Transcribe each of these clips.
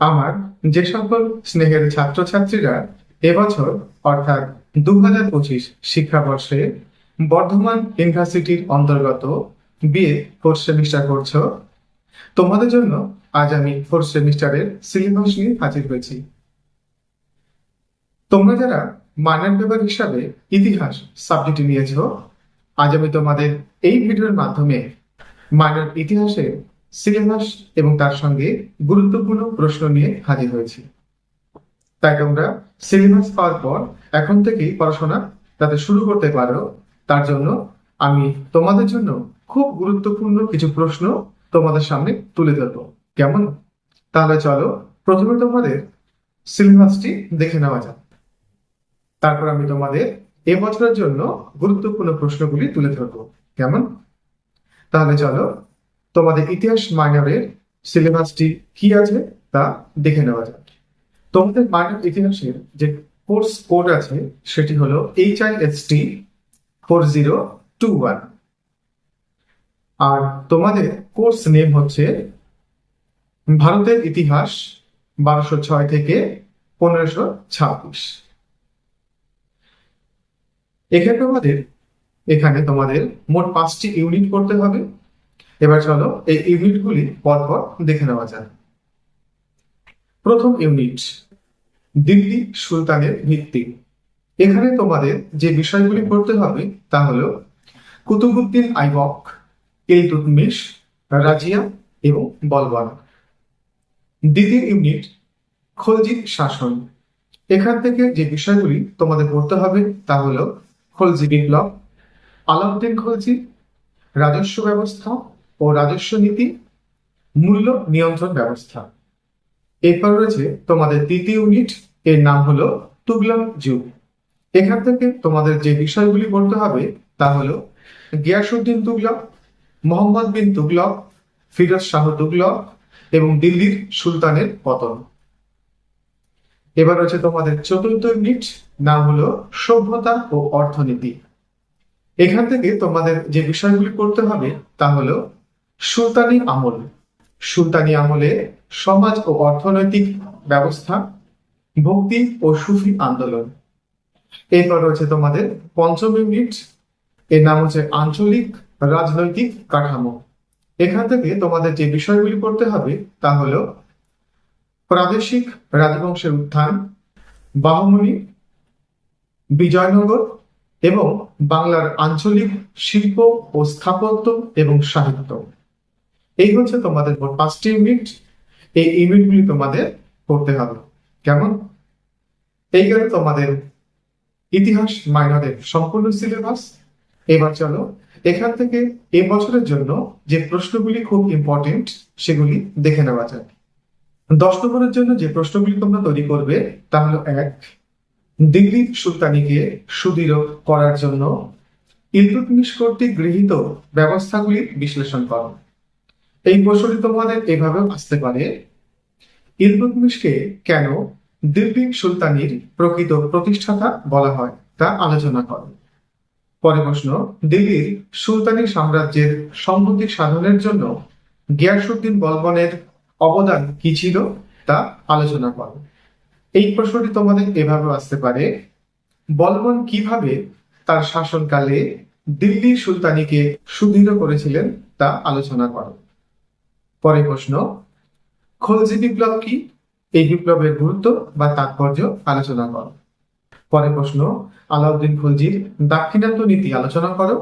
আমার যে সকল স্নেহের ছাত্রছাত্রীরা এবছর, অর্থাৎ দু হাজার পঁচিশ শিক্ষাবর্ষে বর্ধমান ইউনিভার্সিটির অন্তর্গত বিএ ফোর্থ সেমিস্টার করছ, তোমাদের জন্য আজ আমি ফোর্থ সেমিস্টারের সিলেবাস নিয়ে হাজির হয়েছি। তোমরা যারা মাইনর পেপার হিসাবে ইতিহাস সাবজেক্ট নিয়েছো, আজ আমি তোমাদের এই ভিডিওর মাধ্যমে মাইনর ইতিহাসের সিলেবাস এবং তার সঙ্গে গুরুত্বপূর্ণ প্রশ্ন নিয়ে হাজির হয়েছি। তাই তোমরা সিলেবাস পাওয়ার পর এখন থেকেই পড়াশোনা যাতে শুরু করতে পারো, তার জন্য আমি তোমাদের জন্য খুব গুরুত্বপূর্ণ কিছু প্রশ্ন তোমাদের সামনে তুলে ধরবো। কেমন? তাহলে চলো প্রথমে তোমাদের সিলেবাসটি দেখে নেওয়া যাক। তারপর আমি তোমাদের এবছরের জন্য গুরুত্বপূর্ণ প্রশ্নগুলি তুলে ধরবো। কেমন? তাহলে চলো তোমাদের ইতিহাস মাইনরের সিলেবাসটি কি আছে তা দেখে নেওয়া যাক। তোমাদের মাইনর ইতিহাসের যে কোর্স কোড আছে, সেটি হলো H I S T four zero two one আর তোমাদের কোর্স নেম হচ্ছে ভারতের ইতিহাস বারোশো ছয় থেকে পনেরোশো ছাব্বিশ। এখানে তোমাদের এখানে তোমাদের মোট পাঁচটি ইউনিট করতে হবে। এবার চলো এই ইউনিটগুলি পরপর দেখে নেওয়া যাক। প্রথম ইউনিট দিল্লি সুলতানের ভিত্তি। এখানে তোমাদের যে বিষয়গুলি পড়তে হবে তা হলো কুতুবুদ্দিন আইবক ইলতুতমিশ রাজিয়া এবং বলবান দ্বিতীয় ইউনিট খলজির শাসন। এখান থেকে যে বিষয়গুলি তোমাদের পড়তে হবে তা হল খলজি বিপ্লব, আলাউদ্দিন খলজি, রাজস্ব ব্যবস্থা ও রাজস্ব নীতি, মূল্য নিয়ন্ত্রণ ব্যবস্থা। এরপর রয়েছে তোমাদের তৃতীয় ইউনিট এর নাম হলো তুগলক যুগ। এখান থেকে তোমাদের যে বিষয়গুলি পড়তে হবে, তা হলো গিয়াসুদ্দিন তুগলক, মোহাম্মদ বিন তুগলক, ফিরোজ শাহ তুগলক এবং দিল্লির সুলতানের পতন। এবার রয়েছে তোমাদের চতুর্থ ইউনিট নাম হলো সভ্যতা ও অর্থনীতি। এখান থেকে তোমাদের যে বিষয়গুলি পড়তে হবে, তা হলো সুলতানি আমল। সুলতানি আমলে সমাজ ও অর্থনৈতিক ব্যবস্থা, ভক্তি ও সুফি আন্দোলন। এরপর রয়েছে তোমাদের পঞ্চম ইউনিট। এর নাম হচ্ছে আঞ্চলিক রাজনৈতিক কাঠামো। এখান থেকে তোমাদের যে বিষয়গুলি পড়তে হবে তা হল প্রাদেশিক রাজবংশের উত্থান, বাহমনি, বিজয়নগর এবং বাংলার আঞ্চলিক শিল্প ও স্থাপত্য এবং সাহিত্য। এই হচ্ছে তোমাদের পাঁচটি ইউনিট। এই ইউনিটগুলি তোমাদের করতে হবে। কেমন? এই গেল তোমাদের ইতিহাস মাইনরের সম্পূর্ণ সিলেবাস। এবার চলো, এখান থেকে এ বছরের জন্য যে প্রশ্নগুলি খুব ইম্পর্টেন্ট সেগুলি দেখে নেওয়া যাক। দশ নম্বরের জন্য যে প্রশ্নগুলি তোমরা তৈরি করবে, তা হলো এক দিল্লি সুলতানিকে সুদৃঢ় করার জন্য ইলতুতমিশ কর্তৃক গৃহীত ব্যবস্থাগুলির বিশ্লেষণ করো। এই প্রশ্নটি তোমাদের এভাবেও আসতে পারে। ইলতুতমিশকে কেন দিল্লি সুলতানির প্রকৃত প্রতিষ্ঠাতা বলা হয় তা আলোচনা করো। পরে প্রশ্ন, দিল্লির সুলতানি সাম্রাজ্যের সম্মতি সাধনের জন্য গিয়াসুদ্দিন বলবনের অবদান কি ছিল তা আলোচনা করো। এই প্রশ্নটি তোমাদের এভাবে আসতে পারে। বলবন কীভাবে তার শাসনকালে দিল্লি সুলতানিকে সুদৃঢ় করেছিলেন তা আলোচনা করো। পরে প্রশ্ন, খলজি বিপ্লব কি? এই বিপ্লবের গুরুত্ব বা তাৎপর্য আলোচনা করো। পরে প্রশ্ন, আলাউদ্দিন খলজির দাক্ষিণাত্য নীতি আলোচনা করো।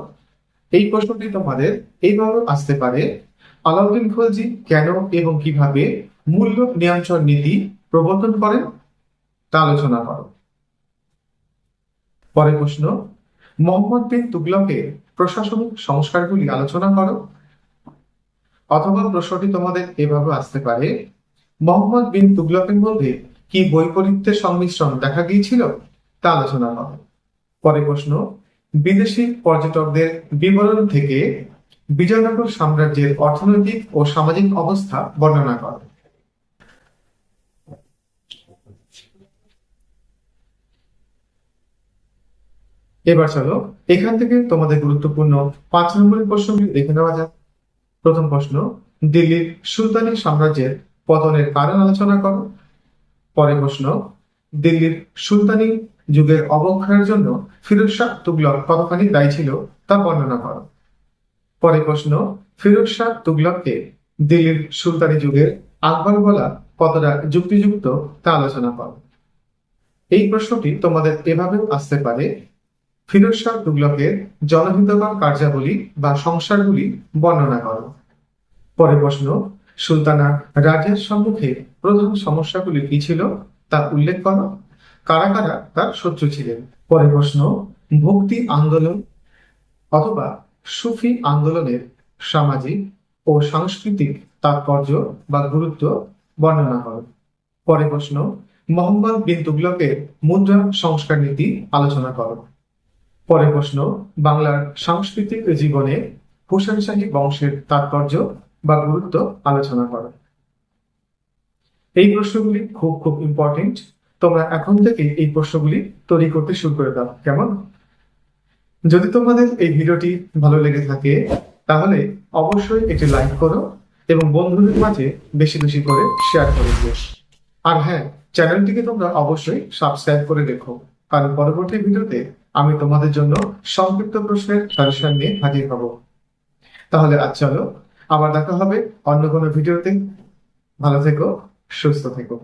এই প্রশ্নটি তোমাদের এইভাবে আসতে পারে, আলাউদ্দিন খলজি কেন এবং কীভাবে মূল্য নিয়ন্ত্রণ নীতি প্রবর্তন করেন তা আলোচনা করো। পরে প্রশ্ন, মোহাম্মদ বিন তুগলকের প্রশাসনিক সংস্কারগুলি আলোচনা করো। অথবা প্রশ্নটি তোমাদের এভাবে আসতে পারে। মোহাম্মদ বিন তুগলকের মধ্যে কি বৈপরীত্যের সংমিশ্রণ দেখা গিয়েছিল? তা আলোচনা করো পরে প্রশ্ন, বিদেশি পর্যটকদের বিবরণ থেকে বিজয়নগর সাম্রাজ্যের অর্থনৈতিক ও সামাজিক অবস্থা বর্ণনা করো। এবার চলো, এখান থেকে তোমাদের গুরুত্বপূর্ণ পাঁচ নম্বরের প্রশ্নগুলি দেখে নেওয়া যাক। প্রথম প্রশ্ন, দিল্লির সুলতানি সাম্রাজ্যের পতনের কারণ আলোচনা করো। পরের প্রশ্ন, দিল্লির সুলতানি যুগের অবক্ষয়ের জন্য ফিরোজ শাহ তুগলক কতখানি দায়ী ছিল তা বর্ণনা করো। পরের প্রশ্ন ফিরোজ শাহ তুগলককে দিল্লির সুলতানি যুগের আকবর বলা কতটা যুক্তিযুক্ত তা আলোচনা করো। এই প্রশ্নটি তোমাদের এভাবেও আসতে পারে। ফিরোজ শাহ তুগলকের জনহিতকর কার্যাবলী বা সংসারগুলি বর্ণনা করো। পরের প্রশ্ন, সুলতানা রাজের সম্মুখে প্রধান সমস্যাগুলি কি ছিল তা উল্লেখ করো। কারা কারা তার শত্রু ছিলেন? পরের প্রশ্ন, ভক্তি আন্দোলন অথবা সুফি আন্দোলনের সামাজিক ও সাংস্কৃতিক তাৎপর্য বা গুরুত্ব বর্ণনা করো। পরের প্রশ্ন, মোহাম্মদ বিন তুগলকের মুদ্রা সংস্কার নীতি আলোচনা করো। পরের প্রশ্ন, বাংলার সাংস্কৃতিক জীবনে হুসেন শাহী বংশের তাৎপর্য বা গুরুত্ব আলোচনা করো। এই প্রশ্নগুলি খুব খুব ইম্পর্টেন্ট তোমরা এখন থেকে এই প্রশ্নগুলি তৈরি করতে শুরু করে দাও, কেমন? যদি তোমাদের এই ভিডিওটি ভালো লেগে থাকে, তাহলে অবশ্যই একটি লাইক করো এবং বন্ধুদের মাঝে বেশি বেশি করে শেয়ার করে দিও। আর হ্যাঁ চ্যানেলটিকে তোমরা অবশ্যই সাবস্ক্রাইব করে রেখো, কারণ পরবর্তী ভিডিওতে আমি তোমাদের জন্য সংক্ষিপ্ত প্রশ্নের সাজেশন নিয়ে হাজির হব। তাহলে আজ চলো আবার দেখা হবে অন্য কোনো ভিডিওতে। ভালো থেকো সুস্থ থেকো।